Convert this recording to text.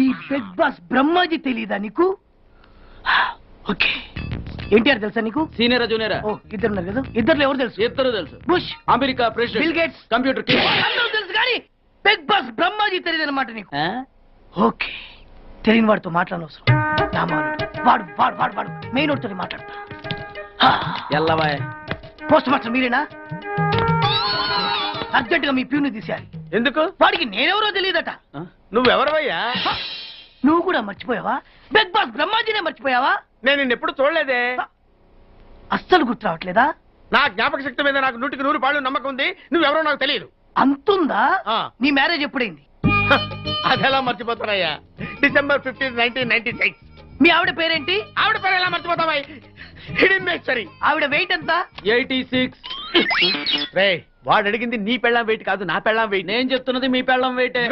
ఈ big boss Brahmaji తెలీదా నీకు? ఓకే. ఎన్టీఆర్ తెలుసా నీకు? Senior junior? ఓ ఇద్దరు ఉన్నారు కదా? ఇద్దరు ఎవరు తెలుసు? ఇద్దరు తెలుసు. Bush. America Bill president Gates. Computer king. అందరూ తెలుసు కానీ బిగ్ బాస్ బ్రహ్మాజీ తెలియదు అనమాట నీకు ఓకే. తెలియని వాడితో మాట్లాడనవసరం. మానుడు వాడు వాడు వాడు వాడు. మెయిన్ వాడితో మాట్లాడతా. ఎల్లవాయ్. పోస్ట్ మాస్టర్ మీరేనా? అర్జెంట్గా మీ ప్యూని తీసేయాలి. ఎందుకు? వాడికి నేనెవరో తెలియదట. నువ్వెవరవయ్యా! నువ్వు కూడా మర్చిపోయావా? బిగ్ బాస్ బ్రహ్మాజీనే మర్చిపోయావా? నేను నిన్నెప్పుడు చూడలేదే. అస్సలు గుర్తు రావట్లేదా? నా జ్ఞాపక శక్తి మీద నాకు నూటికి నూరు పాళ్ళు నమ్మకం ఉంది. నువ్వెవరో నాకు తెలియదు అంతుందా? ఆ. నీ మ్యారేజ్ ఎప్పుడైంది? అదెలా మర్చిపోతానయ్యా December fifteen nineteen ninety six. మీ ఆవిడ పేరేంటి? ఆవిడ పేరు ఎలా మర్చిపోతావా హిడెన్ మేస్టరీ ఆవిడ వెయిట్ ఎంత? Eighty six. రే వాడు అడిగింది నీ పెళ్ళాం వెయిట్ కాదు నా పెళ్ళాం వెయిట్. నేను చెప్తున్నది మీ పెళ్ళం వెయిటే!